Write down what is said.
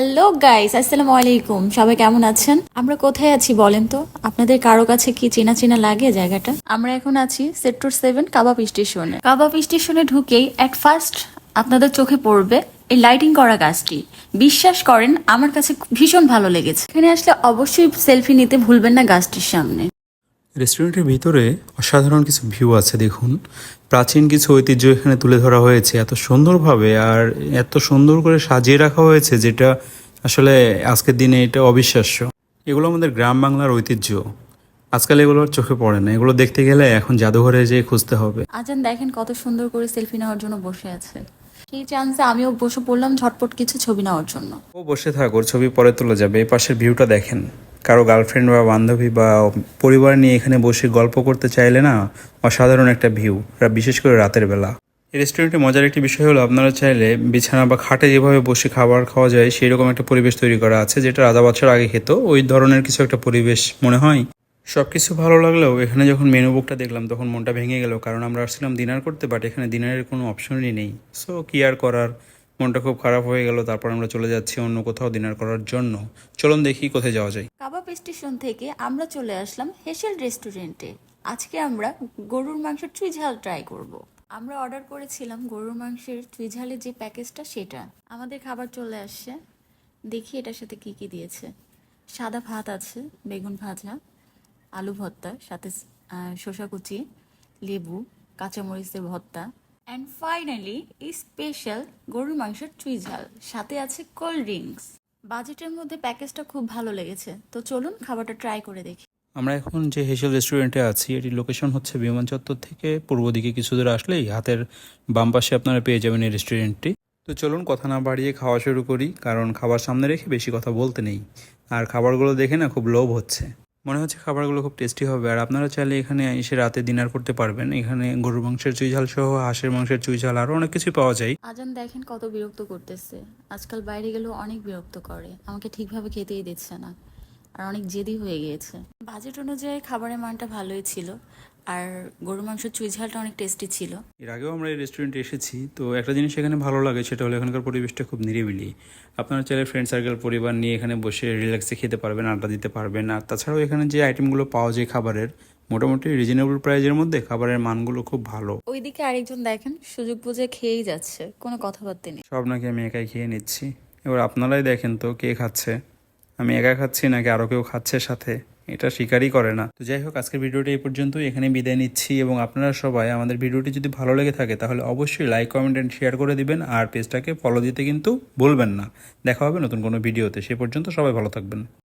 Hello guys আসসালামু আলাইকুম সবাই কেমন আছেন? আমরা কোথায় আছি বলেন তো? আপনাদের কারও কাছে কি চেনা চেনা লাগে জায়গাটা? আমরা এখন আছি সেক্টর সেভেন কাবাব স্টেশনে। কাবাব স্টেশনে ঢুকেই অ্যাট ফার্স্ট আপনাদের চোখে পড়বে এই লাইটিং করা গাছটি। বিশ্বাস করেন, আমার কাছে ভীষণ ভালো লেগেছে। এখানে আসলে অবশ্যই সেলফি নিতে ভুলবেন না গাছটির সামনে। রেস্টুরেন্টের ভিতরে অসাধারণ কিছু ভিউ আছে দেখুন। প্রাচীন কিছু ঐতিহ্য এখানে তুলে ধরা হয়েছে। এত সুন্দরভাবে আর এত সুন্দর করে সাজিয়ে রাখা হয়েছে যেটা আসলে আজকের দিনে এটা অবিশ্বাস্য। এগুলো আমাদের গ্রাম বাংলার ঐতিহ্য। আজকাল এগুলো চোখে পড়ে না। এগুলো দেখতে গেলে এখন জাদুঘরে যেয়ে খুঁজতে হবে। আজান দেখেন কত সুন্দর করে সেলফি নেওয়ার জন্য বসে আছে। সেই চান্সে আমিও বসে পড়লাম ঝটপট কিছু ছবি নেওয়ার জন্য। ও বসে থাক ওর ছবি পরে তোলা যাবে। এই পাশের ভিউটা দেখেন। কারও গার্লফ্রেন্ড বা বান্ধবী বা পরিবার নিয়ে এখানে বসে গল্প করতে চাইলে না, অসাধারণ একটা ভিউ বিশেষ করে রাতের বেলা। রেস্টুরেন্টে মজার একটি বিষয় হলো, আপনারা চাইলে বিছানা বা খাটে যেভাবে বসে খাবার খাওয়া যায় সেই রকম একটা পরিবেশ তৈরি করা আছে, যেটা রাজা বাচ্চার আগে খেত। ওই ধরনের কিছু একটা পরিবেশ মনে হয়। সব কিছু ভালো লাগলেও এখানে যখন মেনু বুকটা দেখলাম, তখন মনটা ভেঙে গেল, কারণ আমরা আসছিলাম ডিনার করতে বাট এখানে ডিনারের কোনো অপশনই নেই। সো কি আর করার? মনটা খুব খারাপ হয়ে গেল, তারপর আমরা চলে যাচ্ছি অন্য কোথাও ডিনার করার জন্য। চলুন দেখি কোথায় যাওয়া যায়। কাবাব স্টেশন থেকে আমরা চলে আসলাম হেসেল রেস্টুরেন্টে আজকে আমরা গরুর মাংসের চুই ঝাল ট্রাই করব। আমরা অর্ডার করেছিলাম গরুর মাংসের চুই ঝালের যে প্যাকেজটা সেটা। আমাদের খাবার চলে আসছে। দেখি এটার সাথে কি কি দিয়েছে। সাদা ভাত আছে, বেগুন ভাজা, আলু ভর্তা, সাথে শসা কুচি, লেবু, কাঁচামরিচের ভর্তা অ্যান্ড ফাইনালি এই স্পেশাল গরুর মাংসের চুই ঝাল। সাথে আছে কোল্ড ড্রিঙ্কস বাজেটের মধ্যে প্যাকেজটা খুব ভালো লেগেছে। তো চলুন খাবারটা ট্রাই করে দেখি। আমরা এখন যে হেসেল রেস্টুরেন্টে আছি, এটির লোকেশন হচ্ছে বিমান চত্বর থেকে পূর্ব দিকে কিছু দূর আসলেই হাতের বাম পাশে আপনারা পেয়ে যাবেন এই রেস্টুরেন্টটি তো চলুন কথা না বাড়িয়ে খাওয়া শুরু করি, কারণ খাবার সামনে রেখে বেশি কথা বলতে নেই। আর খাবারগুলো দেখে না খুব লোভ হচ্ছে। মনে হচ্ছে খাবারগুলো খুব টেস্টি হবে। আর আপনারা চাইলে এখানে এসে রাতে ডিনার করতে পারবেন। এখানে গরুর মাংসের চুই ঝাল সহ, হাঁসের মাংসের চুই ঝাল, আরও অনেক কিছু পাওয়া যায়। আজান দেখেন কত বিরক্ত করতেছে। আজকাল বাইরে গেলেও অনেক বিরক্ত করে। আমাকে ঠিকভাবে খেতেই দিচ্ছে না। আর অনেক জেদি হয়ে গিয়েছে। বাজেট অনুযায়ী খাবারের মানটা ভালোই ছিল। আর গরু মাংস চুই ঝালটা অনেক টেস্টি ছিল। এর আগেও আমরা এই রেস্টুরেন্টে এসেছি তো একটা জিনিস এখানে ভালো লাগে সেটা হলো এখানকার পরিবেশটা খুব নিরিবিলি। আপনারা চাইলে ফ্রেন্ড সার্কেল পরিবার নিয়ে এখানে বসে রিল্যাক্সে খেতে পারবেন আড্ডা দিতে পারবেন। আর তাছাড়াও এখানে যে আইটেমগুলো পাওয়া যায় খাবারের মোটামুটি রিজনেবল প্রাইজের মধ্যে খাবারের মানগুলো খুব ভালো। ওইদিকে আরেকজন দেখেন সুযোগ বুঝে খেয়েই যাচ্ছে কোনো কথাবার্তা নেই। সব নাকি আমি একাই খেয়ে নিচ্ছি। এবার আপনারাই দেখেন তো কে খাচ্ছে। আমি একা খাচ্ছি নাকি আরও কেউ খাচ্ছে সাথে? এটা স্বীকারই করে না। তো যাই হোক, আজকের ভিডিওটি এই পর্যন্ত এখানে বিদায় নিচ্ছি এবং আপনারা সবাই আমাদের ভিডিওটি যদি ভালো লেগে থাকে, তাহলে অবশ্যই লাইক কমেন্ট অ্যান্ড শেয়ার করে দিবেন আর পেজটাকে ফলো দিতে কিন্তু ভুলবেন না। দেখা হবে নতুন কোনো ভিডিওতে। সে পর্যন্ত সবাই ভালো থাকবেন।